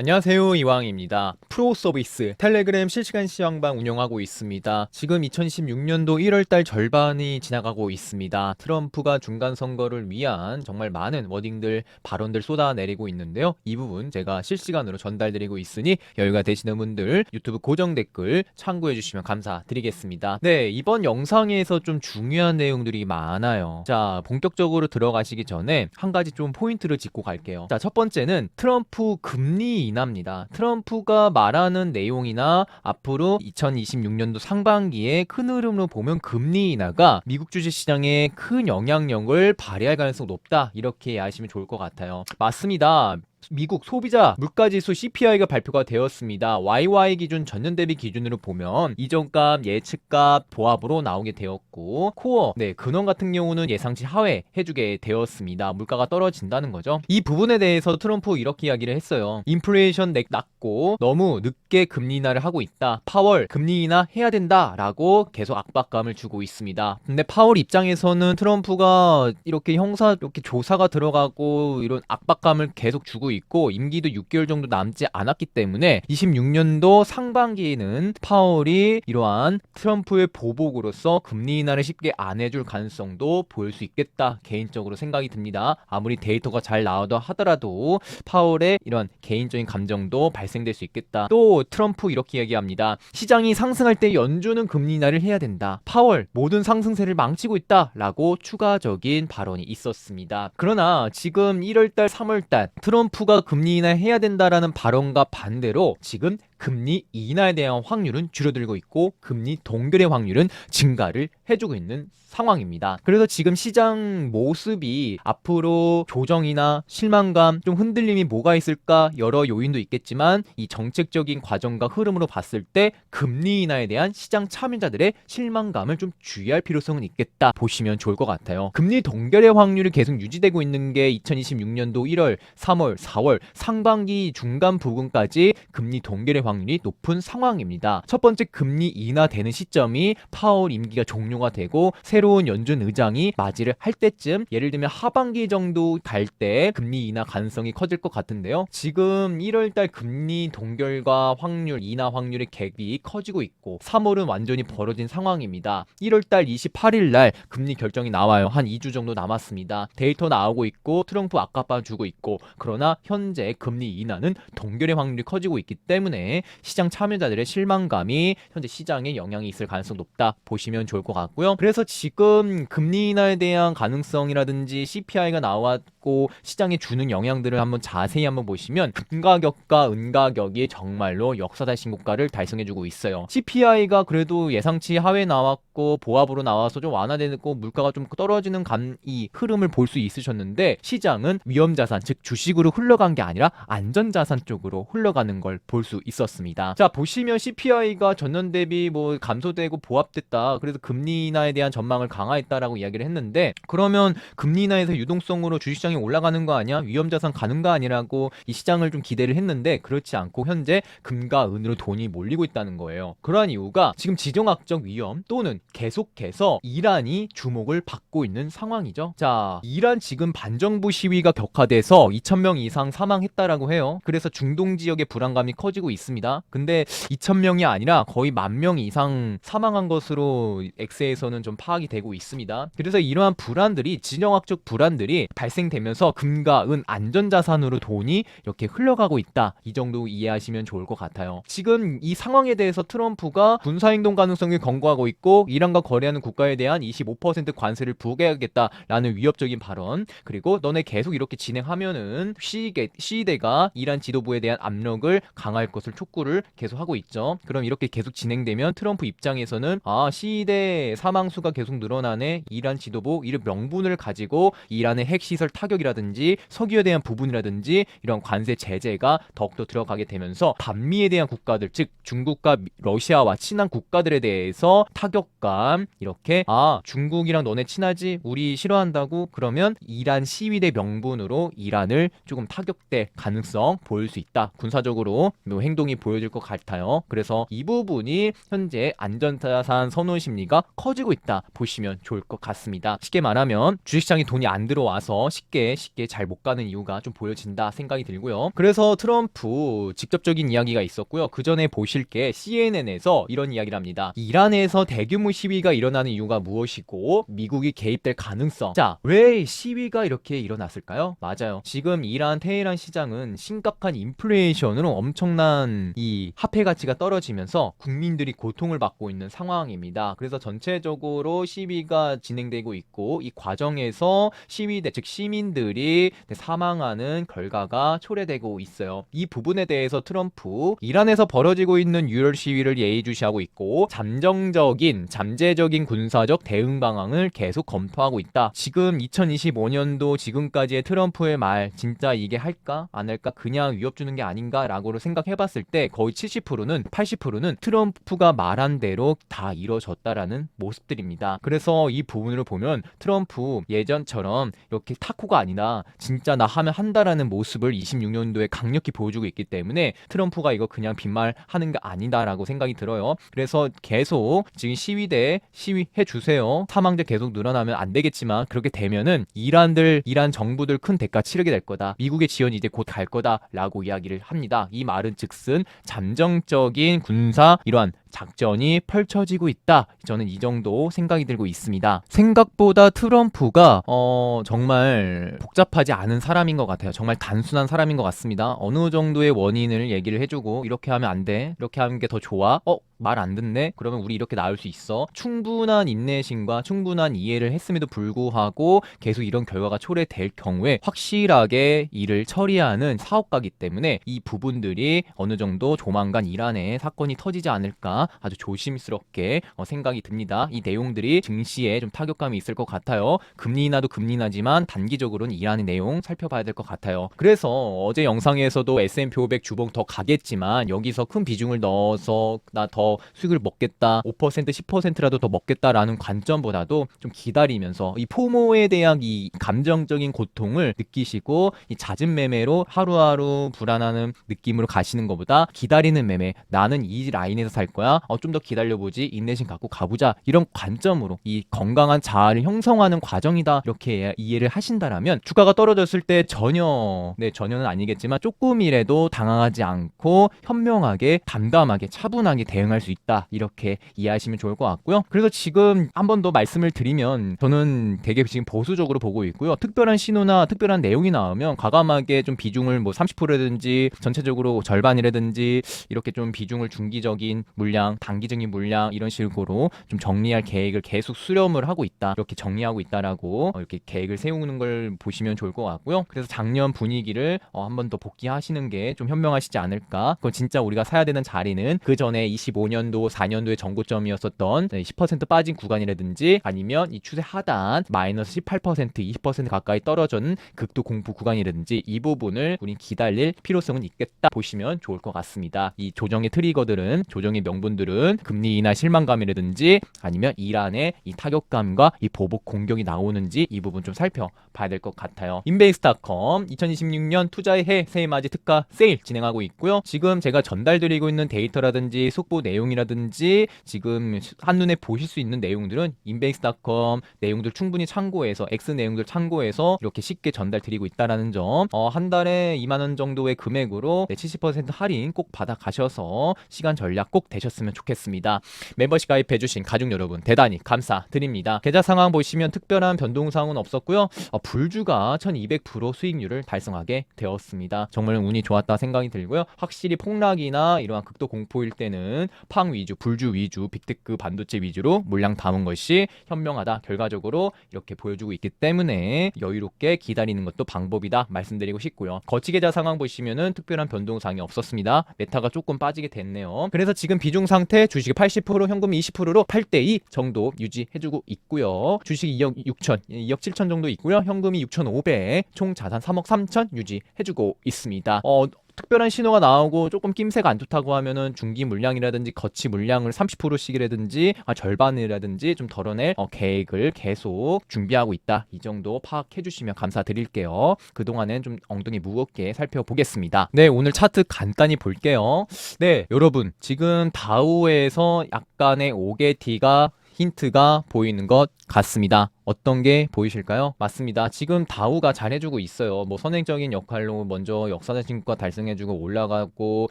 안녕하세요 이왕입니다. 프로 서비스 텔레그램 실시간 시황방 운영하고 있습니다. 지금 2016년도 1월달 절반이 지나가고 있습니다. 트럼프가 중간 선거를 위한 정말 많은 워딩들 발언들 쏟아내리고 있는데요. 이 부분 제가 실시간으로 전달드리고 있으니 여유가 되시는 분들 유튜브 고정 댓글 참고해 주시면 감사드리겠습니다. 네 이번 영상에서 좀 중요한 내용들이 많아요. 자 본격적으로 들어가시기 전에 한 가지 좀 포인트를 짚고 갈게요. 자첫 번째는 트럼프 금리 인하입니다. 트럼프가 말하는 내용이나 앞으로 2026년도 상반기에 큰 흐름으로 보면 금리 인하가 미국 주식 시장에 큰 영향력을 발휘할 가능성이 높다. 이렇게 이해하시면 좋을 것 같아요. 맞습니다. 미국 소비자 물가지수 CPI가 발표가 되었습니다. YY 기준 전년 대비 기준으로 보면 이전값, 예측값, 보합으로 나오게 되었고 코어, 네 근원 같은 경우는 예상치 하회 해주게 되었습니다. 물가가 떨어진다는 거죠. 이 부분에 대해서 트럼프 이렇게 이야기를 했어요. 인플레이션 넥 낮고 너무 늦게 금리 인하를 하고 있다. 파월 금리 인하 해야 된다라고 계속 압박감을 주고 있습니다. 근데 파월 입장에서는 트럼프가 이렇게 형사 이렇게 조사가 들어가고 이런 압박감을 계속 주고 있고 임기도 6개월 정도 남지 않았기 때문에 26년도 상반기에는 파월이 이러한 트럼프의 보복으로서 금리 인하를 쉽게 안 해줄 가능성도 보일 수 있겠다 개인적으로 생각이 듭니다. 아무리 데이터가 잘 나오다 하더라도 파월의 이런 개인적인 감정도 발생될 수 있겠다. 또 트럼프 이렇게 이야기합니다. 시장이 상승할 때 연준은 금리 인하를 해야 된다. 파월 모든 상승세를 망치고 있다라고 추가적인 발언이 있었습니다. 그러나 지금 1월달, 3월달 트럼프가 금리 인하 해야 된다라는 발언과 반대로 지금 금리 인하에 대한 확률은 줄어들고 있고 금리 동결의 확률은 증가를 해주고 있는 상황입니다. 그래서 지금 시장 모습이 앞으로 조정이나 실망감, 좀 흔들림이 뭐가 있을까 여러 요인도 있겠지만 이 정책적인 과정과 흐름으로 봤을 때 금리 인하에 대한 시장 참여자들의 실망감을 좀 주의할 필요성은 있겠다 보시면 좋을 것 같아요. 금리 동결의 확률이 계속 유지되고 있는 게 2026년도 1월, 3월, 4월 상반기 중간 부분까지 금리 동결의 확률 이 높은 상황입니다. 첫 번째 금리 인하되는 시점이 파월 임기가 종료가 되고 새로운 연준 의장이 맞이를 할 때쯤 예를 들면 하반기 정도 갈 때 금리 인하 가능성이 커질 것 같은데요. 지금 1월달 금리 동결과 확률 인하 확률의 갭이 커지고 있고 3월은 완전히 벌어진 상황입니다. 1월달 28일 날 금리 결정이 나와요. 한 2주 정도 남았습니다. 데이터 나오고 있고 트럼프 아깝방 주고 있고 그러나 현재 금리 인하는 동결의 확률이 커지고 있기 때문에 시장 참여자들의 실망감이 현재 시장에 영향이 있을 가능성 높다 보시면 좋을 것 같고요. 그래서 지금 금리 인하에 대한 가능성이라든지 CPI가 나왔 고 시장에 주는 영향들을 한번 자세히 한번 보시면 금가격과 은가격이 정말로 역사달 신고가를 달성해주고 있어요. CPI가 그래도 예상치 하회 나왔고 보합으로 나와서 좀 완화되고 물가가 좀 떨어지는 감 이 흐름을 볼 수 있으셨는데 시장은 위험 자산 즉 주식으로 흘러간 게 아니라 안전 자산 쪽으로 흘러가는 걸 볼 수 있었습니다. 자 보시면 CPI가 전년 대비 뭐 감소되고 보합됐다. 그래서 금리 인하에 대한 전망을 강화했다라고 이야기를 했는데 그러면 금리 인하에서 유동성으로 주식 시장이 올라가는 거 아니야? 위험자산 가는 거 아니라고 이 시장을 좀 기대를 했는데 그렇지 않고 현재 금과 은으로 돈이 몰리고 있다는 거예요. 그러한 이유가 지금 지정학적 위험 또는 계속해서 이란이 주목을 받고 있는 상황이죠. 자, 이란 지금 반정부 시위가 격화돼서 2,000명 이상 사망했다라고 해요. 그래서 중동 지역의 불안감이 커지고 있습니다. 근데 2,000명이 아니라 거의 만 명 이상 사망한 것으로 엑스에서는 좀 파악이 되고 있습니다. 그래서 이러한 불안들이 진영학적 불안들이 발생되 면서 금과 은 안전자산으로 돈이 이렇게 흘러가고 있다. 이 정도 이해하시면 좋을 것 같아요. 지금 이 상황에 대해서 트럼프가 군사행동 가능성을 권고하고 있고 이란과 거래하는 국가에 대한 25% 관세를 부과하겠다라는 위협적인 발언 그리고 너네 계속 이렇게 진행하면은 시대, 시대가 이란 지도부에 대한 압력을 강할 것을 촉구를 계속 하고 있죠. 그럼 이렇게 계속 진행되면 트럼프 입장에서는 아 시대 사망수가 계속 늘어나네 이란 지도부 이런 명분을 가지고 이란의 핵시설 타격 이라든지 석유에 대한 부분이라든지 이런 관세 제재가 더욱더 들어가게 되면서 반미에 대한 국가들 즉 중국과 미- 러시아와 친한 국가들에 대해서 타격감 이렇게 아 중국이랑 너네 친하지? 우리 싫어한다고? 그러면 이란 시위대 명분으로 이란을 조금 타격될 가능성 보일 수 있다. 군사적으로 뭐 행동이 보여질 것 같아요. 그래서 이 부분이 현재 안전자산 선호 심리가 커지고 있다 보시면 좋을 것 같습니다. 쉽게 말하면 주식시장에 돈이 안 들어와서 쉽게 쉽게 쉽게 잘 못 가는 이유가 좀 보여진다 생각이 들고요. 그래서 트럼프 직접적인 이야기가 있었고요. 그 전에 보실 게 CNN에서 이런 이야기를 합니다. 이란에서 대규모 시위가 일어나는 이유가 무엇이고 미국이 개입될 가능성. 자, 왜 시위가 이렇게 일어났을까요? 맞아요. 지금 이란 테헤란 시장은 심각한 인플레이션으로 엄청난 이 화폐 가치가 떨어지면서 국민들이 고통을 받고 있는 상황입니다. 그래서 전체적으로 시위가 진행되고 있고 이 과정에서 시위대 즉 시민 들이 사망하는 결과가 초래되고 있어요. 이 부분에 대해서 트럼프 이란에서 벌어지고 있는 유혈 시위를 예의주시하고 있고 잠정적인 잠재적인 군사적 대응 방안을 계속 검토하고 있다. 지금 2025년도 지금까지의 트럼프의 말 진짜 이게 할까 안 할까 그냥 위협 주는 게 아닌가라고 생각해봤을 때 거의 70%는 80%는 트럼프가 말한 대로 다 이루어졌다라는 모습들입니다. 그래서 이 부분을 보면 트럼프 예전처럼 이렇게 타코가 아니라 진짜 나 하면 한다라는 모습을 26년도에 강력히 보여주고 있기 때문에 트럼프가 이거 그냥 빈말 하는 게 아니다라고 생각이 들어요. 그래서 계속 지금 시위대 시위해 주세요. 사망자 계속 늘어나면 안 되겠지만 그렇게 되면은 이란들 이란 정부들 큰 대가 치르게 될 거다. 미국의 지원이 이제 곧 갈 거다라고 이야기를 합니다. 이 말은 즉슨 잠정적인 군사 이러한 작전이 펼쳐지고 있다. 저는 이 정도 생각이 들고 있습니다. 생각보다 트럼프가 어 정말 복잡하지 않은 사람인 것 같아요. 정말 단순한 사람인 것 같습니다. 어느 정도의 원인을 얘기를 해주고 이렇게 하면 안 돼. 이렇게 하는 게 더 좋아. 어 말 안 듣네? 그러면 우리 이렇게 나올 수 있어. 충분한 인내심과 충분한 이해를 했음에도 불구하고 계속 이런 결과가 초래될 경우에 확실하게 일을 처리하는 사업가기 때문에 이 부분들이 어느 정도 조만간 이란에 사건이 터지지 않을까 아주 조심스럽게 어, 생각이 듭니다. 이 내용들이 증시에 좀 타격감이 있을 것 같아요. 금리 인하도 금리 인하지만 단기적으로는 이란의 내용 살펴봐야 될 것 같아요. 그래서 어제 영상에서도 S&P 500 주봉 더 가겠지만 여기서 큰 비중을 넣어서 나더 수익을 먹겠다 5% 10%라도 더 먹겠다라는 관점보다도 좀 기다리면서 이 포모에 대한 이 감정적인 고통을 느끼시고 이 잦은 매매로 하루하루 불안하는 느낌으로 가시는 것보다 기다리는 매매 나는 이 라인에서 살 거야 어, 좀 더 기다려보지 인내심 갖고 가보자 이런 관점으로 이 건강한 자아를 형성하는 과정이다 이렇게 이해를 하신다라면 주가가 떨어졌을 때 전혀 네 전혀는 아니겠지만 조금이라도 당황하지 않고 현명하게 담담하게 차분하게 대응할 수 있다 이렇게 이해하시면 좋을 것 같고요 그래서 지금 한 번 더 말씀을 드리면 저는 되게 지금 보수적으로 보고 있고요 특별한 신호나 특별한 내용이 나오면 과감하게 좀 비중을 뭐 30%든지 전체적으로 절반이라든지 이렇게 좀 비중을 중기적인 물량, 단기적인 물량 이런 식으로 좀 정리할 계획을 계속 수렴을 하고 있다. 이렇게 정리하고 있다라고 어, 이렇게 계획을 세우는 걸 보시면 좋을 것 같고요. 그래서 작년 분위기를 어, 한번 더 복귀하시는 게 좀 현명하시지 않을까. 그건 진짜 우리가 사야 되는 자리는 그 전에 25년 도, 4년도의 전고점이었었던 10% 빠진 구간이라든지 아니면 이 추세 하단 마이너스 18%, 20% 가까이 떨어진 극도 공부 구간이라든지 이 부분을 우리 기다릴 필요성은 있겠다 보시면 좋을 것 같습니다. 이 조정의 트리거들은 조정의 명분들은 금리 인하 실망감이라든지 아니면 이란의 이 타격감과 이 보복 공격이 나오는지 이 부분 좀 살펴봐야 될 것 같아요. 인베이스닷컴 2026년 투자의 해 새해맞이 특가 세일 진행하고 있고요. 지금 제가 전달드리고 있는 데이터라든지 속보 내용 이라든지 지금 한눈에 보실 수 있는 내용들은 인베이스닷컴 내용들 충분히 참고해서 X 내용들 참고해서 이렇게 쉽게 전달 드리고 있다라는 점. 어, 한 달에 2만 원 정도의 금액으로 네, 70% 할인 꼭 받아 가셔서 시간 전략 꼭 되셨으면 좋겠습니다. 멤버십 가입해 주신 가족 여러분 대단히 감사드립니다. 계좌 상황 보시면 특별한 변동 사항은 없었고요. 어, 불주가 1200% 수익률을 달성하게 되었습니다. 정말 운이 좋았다 생각이 들고요. 확실히 폭락이나 이러한 극도 공포일 때는 팡 위주, 불주 위주, 빅테크 반도체 위주로 물량 담은 것이 현명하다. 결과적으로 이렇게 보여주고 있기 때문에 여유롭게 기다리는 것도 방법이다 말씀드리고 싶고요. 거치 계좌 상황 보시면은 특별한 변동 사항이 없었습니다. 메타가 조금 빠지게 됐네요. 그래서 지금 비중 상태 주식이 80% 현금 20%로 8대2 정도 유지해주고 있고요. 주식 2억 6천, 2억 7천 정도 있고요. 현금이 6,500, 총 자산 3억 3천 유지해주고 있습니다. 어, 특별한 신호가 나오고 조금 낌새가 안 좋다고 하면은 중기 물량이라든지 거치 물량을 30%씩이라든지 아, 절반이라든지 좀 덜어낼 어, 계획을 계속 준비하고 있다. 이 정도 파악해 주시면 감사드릴게요. 그동안은 좀 엉덩이 무겁게 살펴보겠습니다. 네, 오늘 차트 간단히 볼게요. 네, 여러분 지금 다우에서 약간의 오게티가 힌트가 보이는 것 같습니다. 어떤 게 보이실까요? 맞습니다. 지금 다우가 잘해주고 있어요. 뭐 선행적인 역할로 먼저 역사적 신고가 달성해주고 올라가고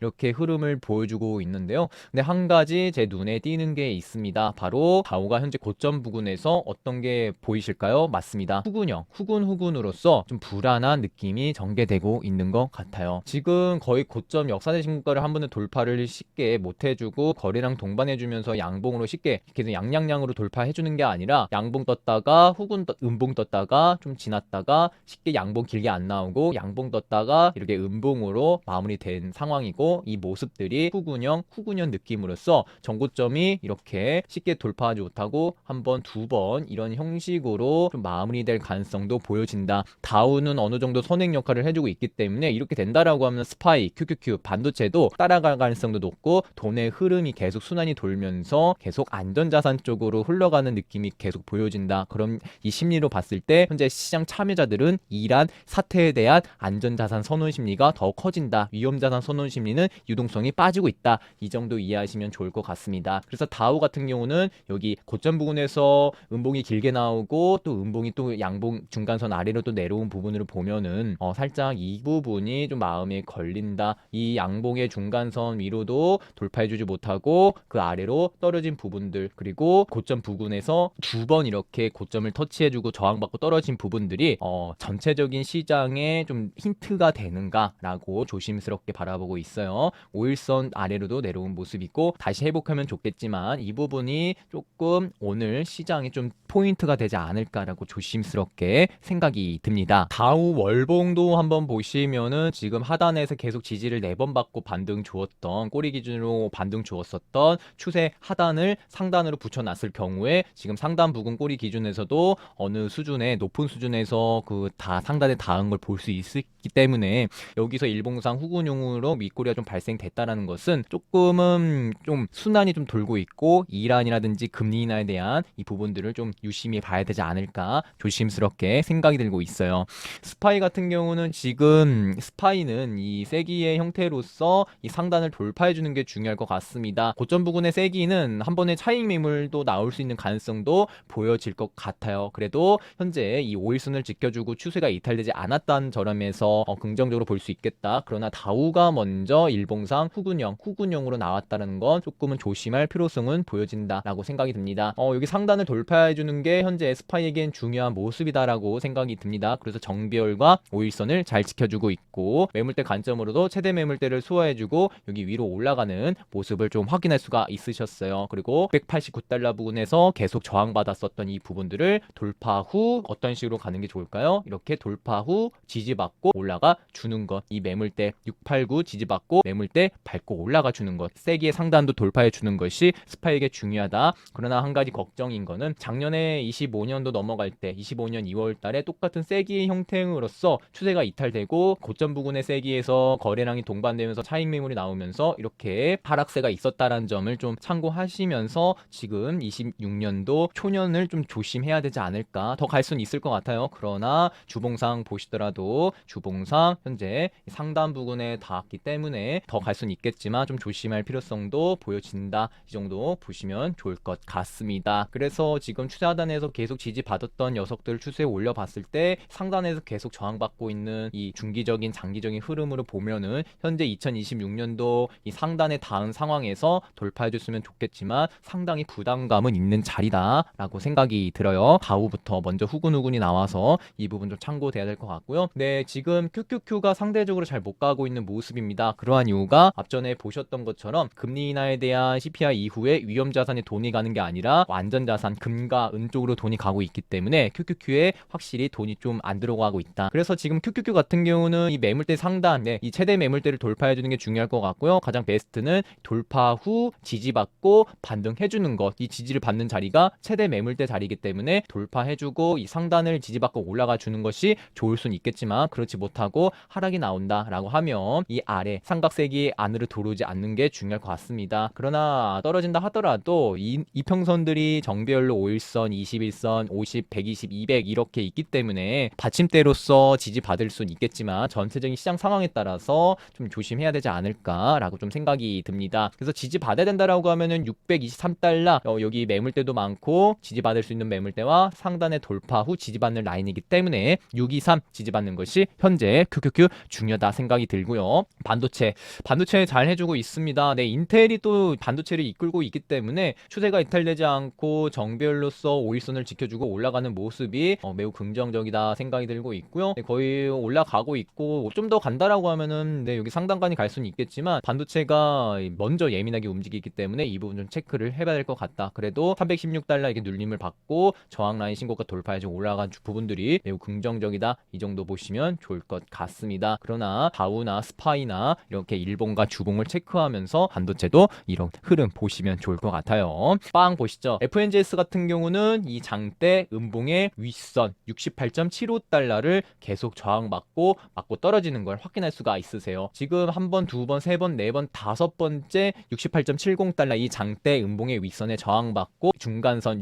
이렇게 흐름을 보여주고 있는데요. 근데 한 가지 제 눈에 띄는 게 있습니다. 바로 다우가 현재 고점 부근에서 어떤 게 보이실까요? 맞습니다. 후근형, 후근 후근으로서 좀 불안한 느낌이 전개되고 있는 것 같아요. 지금 거의 고점 역사적 신고가를 한 번에 돌파를 쉽게 못 해주고 거래량 동반해주면서 양봉으로 쉽게 계속 양양양으로 돌파해주는 게 아니라 양봉 떴다가 떴, 음봉 떴다가 좀 지났다가 쉽게 양봉 길게 안 나오고 양봉 떴다가 이렇게 음봉으로 마무리된 상황이고 이 모습들이 후근형 후근형 느낌으로써 정고점이 이렇게 쉽게 돌파하지 못하고 한 번두번 이런 형식으로 좀 마무리될 가능성도 보여진다. 다우는 어느 정도 선행 역할을 해주고 있기 때문에 이렇게 된다라고 하면 스파이, QQQ, 반도체도 따라갈 가능성도 높고 돈의 흐름이 계속 순환이 돌면서 계속 안전자산 쪽으로 흘러가는 느낌이 계속 보여 진다. 그럼 이 심리로 봤을 때 현재 시장 참여자들은 이란 사태에 대한 안전자산 선호 심리가 더 커진다. 위험자산 선호 심리는 유동성이 빠지고 있다. 이 정도 이해하시면 좋을 것 같습니다. 그래서 다우 같은 경우는 여기 고점 부분에서 음봉이 길게 나오고 또 음봉이 또 양봉 중간선 아래로 또 내려온 부분을 보면은 어, 살짝 이 부분이 좀 마음에 걸린다. 이 양봉의 중간선 위로도 돌파해주지 못하고 그 아래로 떨어진 부분들 그리고 고점 부근에서 두번 이렇게 고점을 터치해주고 저항받고 떨어진 부분들이 어, 전체적인 시장에 좀 힌트가 되는가라고 조심스럽게 바라보고 있어요. 5일선 아래로도 내려온 모습이고 다시 회복하면 좋겠지만 이 부분이 조금 오늘 시장에 좀 포인트가 되지 않을까라고 조심스럽게 생각이 듭니다. 다우 월봉도 한번 보시면은 지금 하단에서 계속 지지를 네번 받고 반등 주었던 꼬리 기준으로 반등 주었었던 추세 하단을 상단으로 붙여놨을 경우에 지금 상단 부근 꼬리 기준에서도 어느 수준의 높은 수준에서 그 다 상단에 닿은 걸 볼 수 있기 때문에 여기서 일봉상 후근용으로 윗꼬리가 좀 발생됐다라는 것은 조금은 좀 순환이 좀 돌고 있고 이란이라든지 금리 인하에 대한 이 부분들을 좀 유심히 봐야 되지 않을까 조심스럽게 생각이 들고 있어요. 스파이 같은 경우는 지금 스파이는 이 세기의 형태로서 이 상단을 돌파해 주는 게 중요할 것 같습니다. 고점 부근의 세기는 한 번에 차익 매물도 나올 수 있는 가능성도 보 여질 것 같아요. 그래도 현재 이 5일선을 지켜주고 추세가 이탈되지 않았다는 저점에서 어, 긍정적으로 볼 수 있겠다. 그러나 다우가 먼저 일봉상 후근형, 후근형으로 나왔다는 건 조금은 조심할 필요성은 보여진다라고 생각이 듭니다. 어, 여기 상단을 돌파해 주는 게 현재 스파이에겐 중요한 모습이다라고 생각이 듭니다. 그래서 정비열과 5일선을 잘 지켜주고 있고 매물대 관점으로도 최대 매물대를 수화해주고 여기 위로 올라가는 모습을 좀 확인할 수가 있으셨어요. 그리고 189달러 부근에서 계속 저항받았었 던 이 부분들을 돌파 후 어떤 식으로 가는 게 좋을까요? 이렇게 돌파 후 지지받고 올라가 주는 것. 이 매물대 689 지지받고 매물대 밟고 올라가 주는 것. 세기의 상단도 돌파해 주는 것이 스파에게 중요하다. 그러나 한 가지 걱정인 거는 작년에 25년도 넘어갈 때 25년 2월 달에 똑같은 세기의 형태로서 추세가 이탈되고 고점 부근의 세기에서 거래량이 동반되면서 차익 매물이 나오면서 이렇게 하락세가 있었다라는 점을 좀 참고하시면서 지금 26년도 초년을 좀 조심해야 되지 않을까 더 갈 수는 있을 것 같아요. 그러나 주봉상 보시더라도 주봉상 현재 상단 부근에 닿았기 때문에 더 갈 수는 있겠지만 좀 조심할 필요성도 보여진다. 이 정도 보시면 좋을 것 같습니다. 그래서 지금 추세 하단에서 계속 지지받았던 녀석들 추세 올려봤을 때 상단에서 계속 저항받고 있는 이 중기적인 장기적인 흐름으로 보면은 현재 2026년도 이 상단에 닿은 상황에서 돌파해줬으면 좋겠지만 상당히 부담감은 있는 자리다라고 생각 이 들어요. 다우부터 먼저 후근후근이 나와서 이 부분 좀 참고돼야 될 것 같고요. 네, 지금 QQQ가 상대적으로 잘 못 가고 있는 모습입니다. 그러한 이유가 앞전에 보셨던 것처럼 금리 인하에 대한 CPI 이후에 위험 자산에 돈이 가는 게 아니라 완전 자산 금과 은 쪽으로 돈이 가고 있기 때문에 QQQ에 확실히 돈이 좀 안 들어가고 있다. 그래서 지금 QQQ 같은 경우는 이 매물대 상단에 이 최대 매물대를 돌파해 주는 게 중요할 것 같고요. 가장 베스트는 돌파 후 지지받고 반등해 주는 것. 이 지지를 받는 자리가 최대 매물대 자리이기 때문에 돌파해 주고 이 상단을 지지받고 올라가 주는 것이 좋을 수는 있겠지만 그렇지 못하고 하락이 나온다라고 하면 이 아래 삼각세기 안으로 들어오지 않는 게 중요할 것 같습니다. 그러나 떨어진다 하더라도 이 이평선들이 정배열로 5일선, 21선, 50, 120, 200 이렇게 있기 때문에 받침대로서 지지받을 수는 있겠지만 전체적인 시장 상황에 따라서 좀 조심해야 되지 않을까라고 좀 생각이 듭니다. 그래서 지지받아야 된다라고 하면은 623달러 어, 여기 매물대도 많고 지지받 지지받을 수 있는 매물대와 상단의 돌파 후 지지받는 라인이기 때문에 623 지지받는 것이 현재 QQQ 중요하다 생각이 들고요. 반도체 반도체 잘 해주고 있습니다. 네, 인텔이 또 반도체를 이끌고 있기 때문에 추세가 이탈되지 않고 정별로서 5일선을 지켜주고 올라가는 모습이 어, 매우 긍정적이다 생각이 들고 있고요. 네, 거의 올라가고 있고 좀 더 간다라고 하면은 네, 여기 상단간이 갈 수는 있겠지만 반도체가 먼저 예민하게 움직이기 때문에 이 부분 좀 체크를 해봐야 될 것 같다. 그래도 316달러 이렇게 눌림을 받고 저항 라인 신고가 돌파해 좀 올라간 주- 부분들이 매우 긍정적이다. 이 정도 보시면 좋을 것 같습니다. 그러나 바우나 스파이나 이렇게 일본과 주봉을 체크하면서 반도체도 이런 흐름 보시면 좋을 것 같아요. 빵 보시죠. FNGS 같은 경우는 이 장대 음봉의 윗선 68.75달러를 계속 저항받고 맞고 떨어지는 걸 확인할 수가 있으세요. 지금 한 번, 두 번, 세 번, 네 번, 다섯 번째 68.70달러 이 장대 음봉의 윗선에 저항 받고 중간선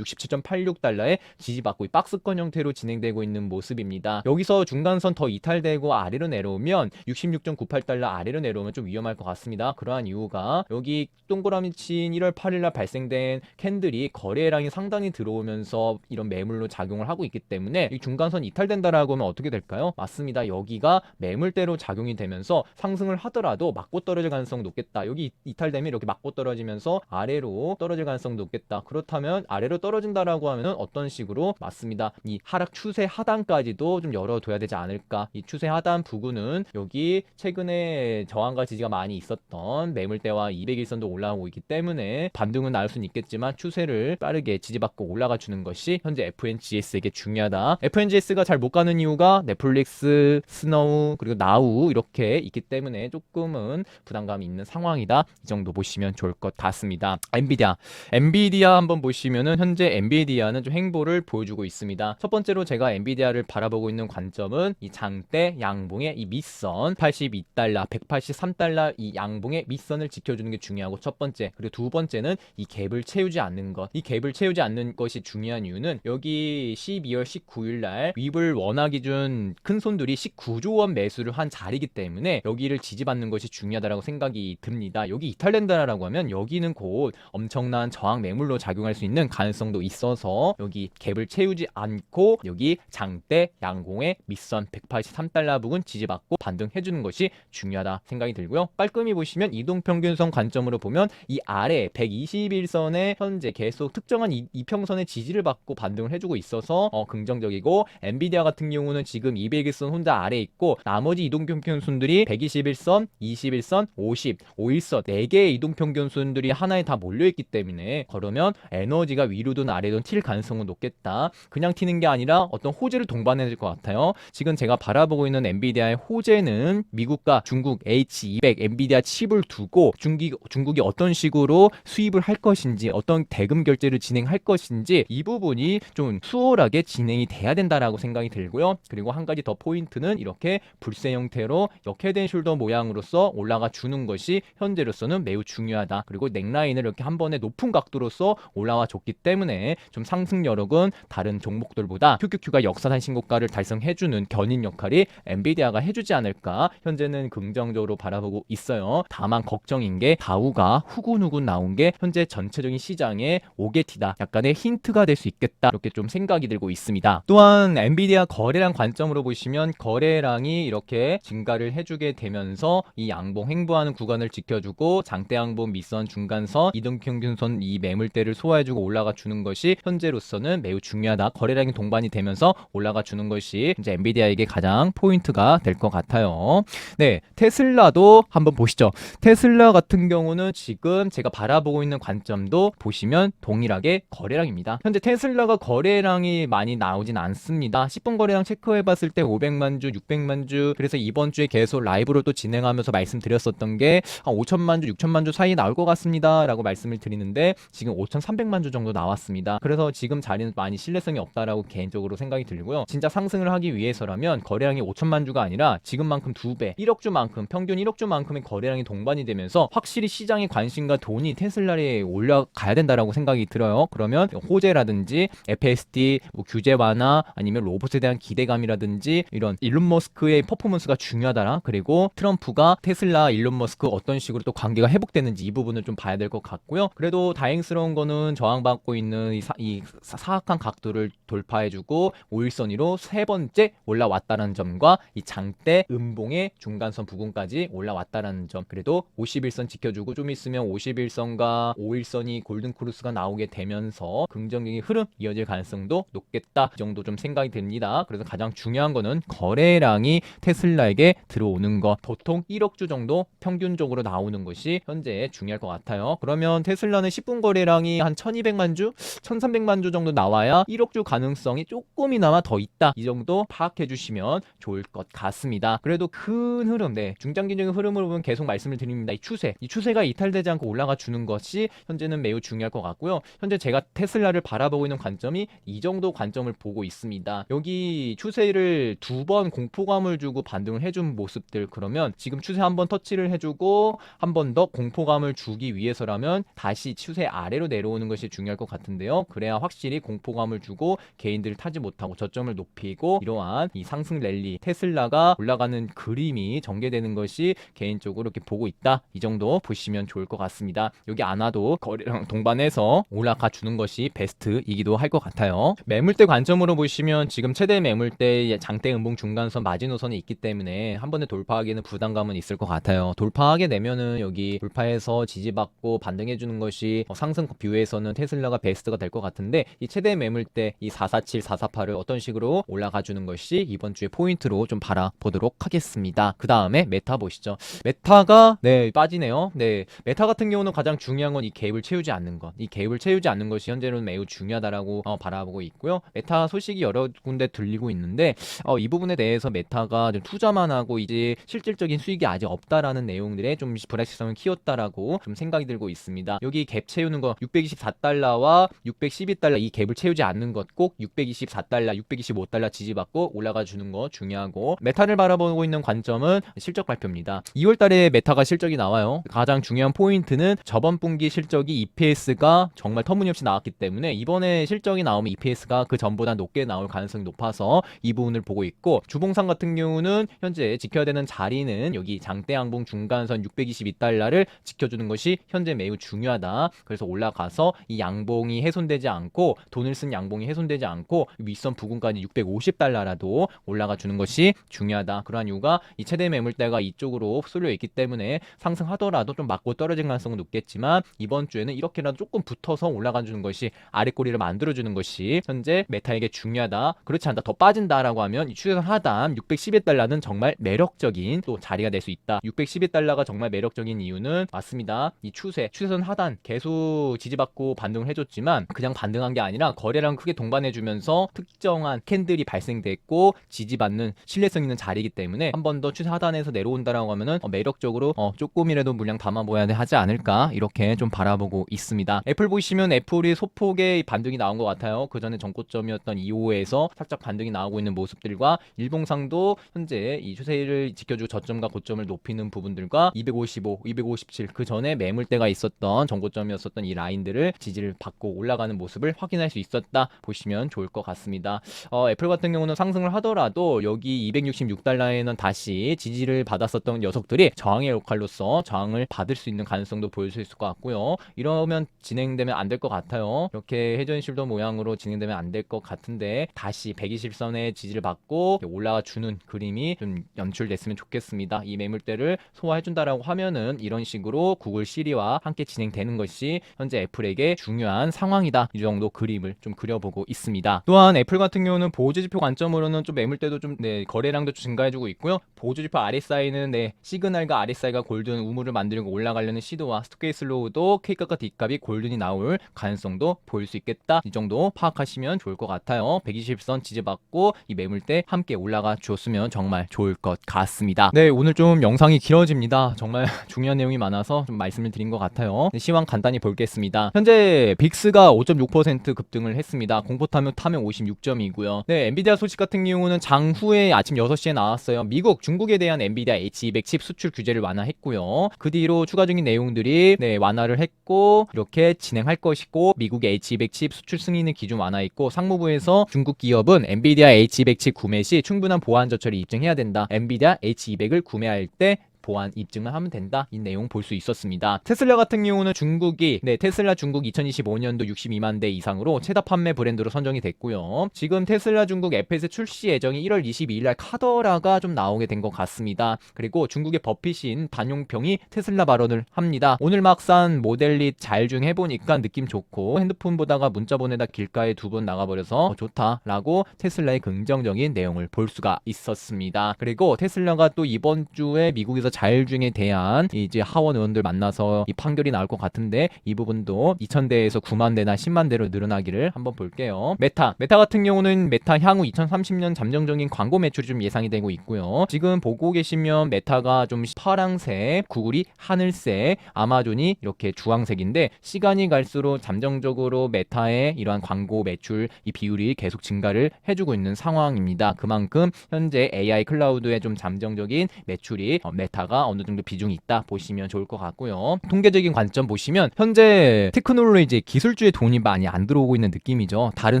67.86달러에 지지받고 이 박스권 형태로 진행되고 있는 모습입니다. 여기서 중간선 더 이탈되고 아래로 내려오면 66.98달러 아래로 내려오면 좀 위험할 것 같습니다. 그러한 이유가 여기 동그라미 친 1월 8일날 발생된 캔들이 거래량이 상당히 들어오면서 이런 매물로 작용을 하고 있기 때문에 이 중간선 이탈된다라고 하면 어떻게 될까요? 맞습니다. 여기가 매물대로 작용이 되면서 상승을 하더라도 맞고 떨어질 가능성 높겠다. 여기 이- 이탈되면 이렇게 맞고 떨어지면서 아래로 떨어질 가능성 높겠다. 그렇다면 아래로 떨어진다 라고 하면은 어떤 식으로 맞습니다. 이 하락 추세 하단까지도 좀 열어둬야 되지 않을까. 이 추세 하단 부근은 여기 최근에 저항과 지지가 많이 있었던 매물대와 200일선도 올라오고 있기 때문에 반등은 나올 수는 있겠지만 추세를 빠르게 지지받고 올라가 주는 것이 현재 FNGS에게 중요하다. FNGS가 잘 못 가는 이유가 넷플릭스, 스노우 그리고 나우 이렇게 있기 때문에 조금은 부담감이 있는 상황이다. 이 정도 보시면 좋을 것 같습니다. 엔비디아 엔비디아 한번 보시면은 현재 엔비 디아는 좀 행보를 보여주고 있습니다. 첫 번째로 제가 엔비디아를 바라보고 있는 관점은 이 장대 양봉의 이 밑선 82달러, 183달러 이 양봉의 밑선을 지켜주는 게 중요하고 첫 번째 그리고 두 번째는 이 갭을 채우지 않는 것. 이 갭을 채우지 않는 것이 중요한 이유는 여기 12월 19일 날 위블 원화 기준 큰 손들이 19조 원 매수를 한 자리이기 때문에 여기를 지지받는 것이 중요하다라고 생각이 듭니다. 여기 이탈된다라고 하면 여기는 곧 엄청난 저항 매물로 작용할 수 있는 가능성도 있어 서 여기 갭을 채우지 않고 여기 장대 양공의 밑선 183달러 부근 지지받고 반등해 주는 것이 중요하다 생각이 들고요. 깔끔히 보시면 이동평균선 관점으로 보면 이 아래 121선에 현재 계속 특정한 이, 이평선의 지지를 받고 반등을 해주고 있어서 어, 긍정적이고 엔비디아 같은 경우는 지금 200일선 혼자 아래 있고 나머지 이동평균선들이 121선, 21선, 50, 5일선 4개의 이동평균선들이 하나에 다 몰려있기 때문에 그러면 에너지가 위로든 아래든 튈 가능성은 높겠다. 그냥 튀는 게 아니라 어떤 호재를 동반해야 될 것 같아요. 지금 제가 바라보고 있는 엔비디아의 호재는 미국과 중국 H200 엔비디아 칩을 두고 중기, 중국이 어떤 식으로 수입을 할 것인지 어떤 대금 결제를 진행할 것인지 이 부분이 좀 수월하게 진행이 돼야 된다라고 생각이 들고요. 그리고 한 가지 더 포인트는 이렇게 불세 형태로 역헤드앤 숄더 모양으로서 올라가 주는 것이 현재로서는 매우 중요하다. 그리고 넥라인을 이렇게 한 번에 높은 각도로서 올라와 줬기 때문에 좀 상승 여력은 다른 종목들보다 QQQ가 역사상 신고가를 달성해주는 견인 역할이 엔비디아가 해주지 않을까 현재는 긍정적으로 바라보고 있어요. 다만 걱정인 게 다우가 후군후군 나온 게 현재 전체적인 시장에 오게티다 약간의 힌트가 될 수 있겠다 이렇게 좀 생각이 들고 있습니다. 또한 엔비디아 거래량 관점으로 보시면 거래량이 이렇게 증가를 해주게 되면서 이 양봉 횡보하는 구간을 지켜주고 장대 양봉 밑선 중간선 이등평균선 이 매물대를 소화해주고 올라가 주는 것이 현재로서는 매우 중요하다. 거래량이 동반이 되면서 올라가 주는 것이 이제 엔비디아에게 가장 포인트가 될 것 같아요. 네, 테슬라도 한번 보시죠. 테슬라 같은 경우는 지금 제가 바라보고 있는 관점도 보시면 동일하게 거래량입니다. 현재 테슬라가 거래량이 많이 나오진 않습니다. 10분 거래량 체크해 봤을 때 500만 주, 600만 주 그래서 이번 주에 계속 라이브로 또 진행하면서 말씀드렸었던 게 한 5천만 주, 6천만 주 사이 나올 것 같습니다. 라고 말씀을 드리는데 지금 5,300만 주 정도 나왔습니다. 그래서 지금 자리는 많이 신뢰성이 없다라고 개인적으로 생각이 들고요. 진짜 상승을 하기 위해서라면 거래량이 5천만 주가 아니라 지금만큼 두 배, 1억 주만큼 평균 1억 주만큼의 거래량이 동반이 되면서 확실히 시장의 관심과 돈이 테슬라에 올라가야 된다라고 생각이 들어요. 그러면 호재라든지 FSD 뭐 규제 완화 아니면 로봇에 대한 기대감이라든지 이런 일론 머스크의 퍼포먼스가 중요하다라 그리고 트럼프가 테슬라 일론 머스크 어떤 식으로 또 관계가 회복되는지 이 부분을 좀 봐야 될 것 같고요. 그래도 다행스러운 거는 저항받고 있는 이이 사- 사악한 각도를 돌파해주고 5일선위로 세 번째 올라왔다는 점과 이 장대 음봉의 중간선 부근까지 올라왔다는 점. 그래도 51선 지켜주고 좀 있으면 51선과 5일선이 골든크루스가 나오게 되면서 긍정적인 흐름 이어질 가능성도 높겠다. 이 정도 좀 생각이 듭니다. 그래서 가장 중요한 거는 거래량이 테슬라에게 들어오는 것 보통 1억 주 정도 평균적으로 나오는 것이 현재 중요할 것 같아요. 그러면 테슬라는 10분 거래량이 한 1200만 주 1300만 주 정도 나와야 1억 주 가능성이 조금이나마 더 있다. 이 정도 파악해 주시면 좋을 것 같습니다. 그래도 큰 흐름 네 중장기적인 흐름을 보면 계속 말씀을 드립니다. 이 추세 이 추세가 이탈되지 않고 올라가 주는 것이 현재는 매우 중요할 것 같고요. 현재 제가 테슬라를 바라보고 있는 관점이 이 정도 관점을 보고 있습니다. 여기 추세를 두 번 공포감을 주고 반등을 해준 모습들 그러면 지금 추세 한 번 터치를 해주고 한 번 더 공포감을 주기 위해서라면 다시 추세 아래로 내려오는 것이 중요할 것 같은데요 그래야 확실히 공포감을 주고 개인들을 타지 못하고 저점을 높이고 이러한 이 상승 랠리 테슬라가 올라가는 그림이 전개되는 것이 개인적으로 이렇게 보고 있다. 이 정도 보시면 좋을 것 같습니다. 여기 안 와도 거래량 동반해서 올라가 주는 것이 베스트이기도 할 것 같아요. 매물대 관점으로 보시면 지금 최대 매물대 장대 음봉 중간선 마지노선이 있기 때문에 한 번에 돌파하기에는 부담감은 있을 것 같아요. 돌파하게 되면은 여기 돌파해서 지지받고 반등해 주는 것이 어, 상승 뷰에서는 테슬라가 베스트가 될것 같은데 이 최대 매물대 이 447, 448을 어떤 식으로 올라가 주는 것이 이번 주의 포인트로 좀 바라보도록 하겠습니다. 그 다음에 메타 보시죠. 메타가 네 빠지네요. 네 메타 같은 경우는 가장 중요한 건 이 갭을 채우지 않는 것. 이 갭을 채우지 않는 것이 현재로는 매우 중요하다라고 어, 바라보고 있고요. 메타 소식이 여러 군데 들리고 있는데 어, 이 부분에 대해서 메타가 좀 투자만 하고 이제 실질적인 수익이 아직 없다라는 내용들에 좀 불확실성을 키웠다라고 좀 생각이 들고 있습니다. 여기 갭 채우는 거 624달러와 612달러 이 갭을 채우지 않는 것 꼭 624달러, 625달러 지지받고 올라가 주는 거 중요하고 메타를 바라보고 있는 관점은 실적 발표입니다. 2월 달에 메타가 실적이 나와요. 가장 중요한 포인트는 저번 분기 실적이 EPS가 정말 터무니없이 나왔기 때문에 이번에 실적이 나오면 EPS가 그 전보다 높게 나올 가능성이 높아서 이 부분을 보고 있고 주봉상 같은 경우는 현재 지켜야 되는 자리는 여기 장대 양봉 중간선 622달러를 지켜주는 것이 현재 매우 중요하다. 그래서 올라가서 이 양봉이 훼손되 지 않고 돈을 쓴 양봉이 훼손되지 않고 윗선 부근까지 650달러라도 올라가 주는 것이 중요하다. 그러한 이유가 이 최대 매물대가 이쪽으로 쏠려 있기 때문에 상승하더라도 좀 맞고 떨어진 가능성은 높겠지만 이번 주에는 이렇게라도 조금 붙어서 올라가 주는 것이 아래 꼬리를 만들어 주는 것이 현재 메타에게 중요하다. 그렇지 않다. 더 빠진다라고 하면 이 추세선 하단 611달러는 정말 매력적인 또 자리가 될 수 있다. 612달러가 정말 매력적인 이유는 맞습니다. 이 추세, 추세선 하단 계속 지지받고 반등을 해줬지만 그냥 반등한 게 아니라 거래량 크게 동반해주면서 특정한 캔들이 발생됐고 지지받는 신뢰성 있는 자리이기 때문에 한 번 더 추세 하단에서 내려온다라고 하면은 어, 매력적으로 어, 조금이라도 물량 담아보야 하지 않을까 이렇게 좀 바라보고 있습니다. 애플 보시면 애플이 소폭의 반등이 나온 것 같아요. 그 전에 전고점이었던 2호에서 살짝 반등이 나오고 있는 모습들과 일봉상도 현재 이 추세를 지켜주고 저점과 고점을 높이는 부분들과 255, 257 그 전에 매물대가 있었던 전고점이었었던 이 라인들을 지지를 받고 올라가는 모습을 확인할 수 있었다 보시면 좋을 것 같습니다. 어, 애플 같은 경우는 상승을 하더라도 여기 266달러에는 다시 지지를 받았었던 녀석들이 저항의 역할로서 저항을 받을 수 있는 가능성도 보일 수 있을 것 같고요. 이러면 진행되면 안 될 것 같아요. 이렇게 회전실도 모양으로 진행되면 안 될 것 같은데 다시 120선의 지지를 받고 올라가 주는 그림이 좀 연출됐으면 좋겠습니다. 이 매물대를 소화해준다라고 하면은 이런 식으로 구글 시리와 함께 진행되는 것이 현재 애플에게 중요한 상황이다. 이 정도 그림을 좀 그려보고 있습니다. 또한 애플 같은 경우는 보조지표 관점으로는 좀 매물대도 좀 네, 거래량도 좀 증가해주고 있고요. 보조지표 RSI는 네, 시그널과 RSI가 골든 우물을 만들고 올라가려는 시도와 스토케이슬로우도 K값과 D값이 골든이 나올 가능성도 보일 수 있겠다. 이 정도 파악하시면 좋을 것 같아요. 120선 지지받고 이 매물대 함께 올라가 줬으면 정말 좋을 것 같습니다. 네, 오늘 좀 영상이 길어집니다. 정말 중요한 내용이 많아서 좀 말씀을 드린 것 같아요. 네, 시황 간단히 볼겠습니다. 현재 빅스가 5.6% 급등을 했습니다. 공포 타면 타면 56점이고요. 네, 엔비디아 소식 같은 경우는 장후에 아침 6시에 나왔어요. 미국, 중국에 대한 엔비디아 H200 칩 수출 규제를 완화했고요. 그 뒤로 추가적인 내용들이 네, 완화를 했고 이렇게 진행할 것이고 미국의 H200 칩 수출 승인을 기준 완화했고 상무부에서 중국 기업은 엔비디아 H200 칩 구매 시 충분한 보안 저처를 입증해야 된다. 엔비디아 H200을 구매할 때 보안 입증만 하면 된다. 이 내용 볼 수 있었습니다. 테슬라 같은 경우는 중국이 네 테슬라 중국 2025년도 62만 대 이상으로 최다 판매 브랜드로 선정이 됐고요. 지금 테슬라 중국 FS 출시 예정이 1월 22일 날 카더라가 좀 나오게 된 것 같습니다. 그리고 중국의 버핏인 단용평이 테슬라 발언을 합니다. 오늘 막산 모델릿 잘 중 해보니까 느낌 좋고 핸드폰 보다가 문자 보내다 길가에 두 번 나가버려서 어, 좋다라고 테슬라의 긍정적인 내용을 볼 수가 있었습니다. 그리고 테슬라가 또 이번 주에 미국에서 자율주행에 대한 이제 하원 의원들 만나서 이 판결이 나올 것 같은데 이 부분도 2,000대에서 9만 대나 10만 대로 늘어나기를 한번 볼게요. 메타, 메타 같은 경우는 메타 향후 2030년 잠정적인 광고 매출이 좀 예상이 되고 있고요. 지금 보고 계시면 메타가 좀 파랑색, 구글이 하늘색, 아마존이 이렇게 주황색인데 시간이 갈수록 잠정적으로 메타의 이러한 광고 매출 이 비율이 계속 증가를 해주고 있는 상황입니다. 그만큼 현재 AI 클라우드의 좀 잠정적인 매출이 어, 메타 가 어느 정도 비중이 있다 보시면 좋을 것 같고요. 통계적인 관점 보시면 현재 테크놀로지 기술주의 돈이 많이 안 들어오고 있는 느낌이죠. 다른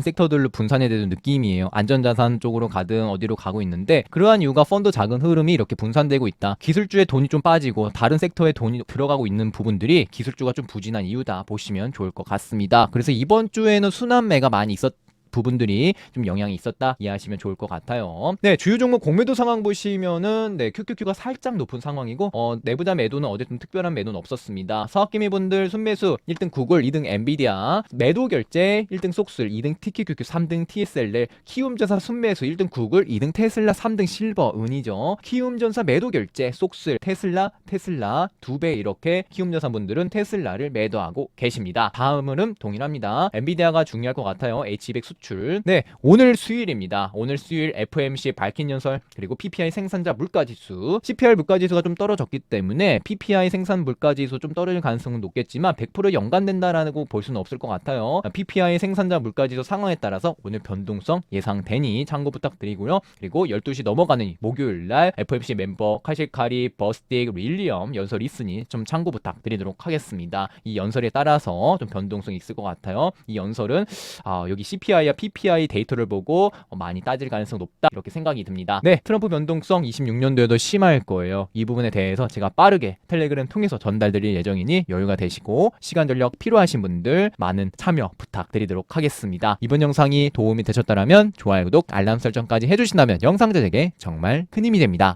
섹터들로 분산이 되는 느낌이에요. 안전자산 쪽으로 가든 어디로 가고 있는데 그러한 이유가 펀드 작은 흐름이 이렇게 분산되고 있다. 기술주의 돈이 좀 빠지고 다른 섹터에 돈이 들어가고 있는 부분들이 기술주가 좀 부진한 이유다 보시면 좋을 것 같습니다. 그래서 이번 주에는 순환매가 많이 있었 부분들이 좀 영향이 있었다 이해하시면 좋을 것 같아요. 네, 주요 종목 공매도 상황 보시면은 네, QQQ가 살짝 높은 상황이고 어, 내부자 매도는 어쨌든 특별한 매도는 없었습니다. 사업기미 분들 순매수 1등 구글, 2등 엔비디아, 매도 결제 1등 속술, 2등 TQQQ, 3등 TSL, 키움전사 순매수 1등 구글, 2등 테슬라, 3등 실버 은이죠. 키움전사 매도 결제 속술, 테슬라, 테슬라 두 배 이렇게 키움전사 분들은 테슬라를 매도하고 계십니다. 다음은 동일합니다. 엔비디아가 중요할 것 같아요. H200 수출. 네, 오늘 수요일입니다. 오늘 수요일 FMC 밝힌 연설 그리고 PPI 생산자 물가지수, CPR 물가지수가 좀 떨어졌기 때문에 PPI 생산 물가지수 좀 떨어질 가능성은 높겠지만 100% 연관된다라고 볼 수는 없을 것 같아요. PPI 생산자 물가지수 상황에 따라서 오늘 변동성 예상되니 참고 부탁드리고요. 그리고 12시 넘어가는 목요일 날 FMC 멤버 카시카리, 버스틱, 릴리엄 연설이 있으니 좀 참고 부탁드리도록 하겠습니다. 이 연설에 따라서 좀 변동성이 있을 것 같아요. 이 연설은 아, 여기 CPI와 PPI 데이터를 보고 어, 많이 따질 가능성 높다 이렇게 생각이 듭니다. 네, 트럼프 변동성 26년도에도 심할 거예요. 이 부분에 대해서 제가 빠르게 텔레그램 통해서 전달드릴 예정이니 여유가 되시고 시간 전력 필요하신 분들 많은 참여 부탁드리도록 하겠습니다. 이번 영상이 도움이 되셨다면 좋아요, 구독, 알람 설정까지 해주신다면 영상 제작에 정말 큰 힘이 됩니다.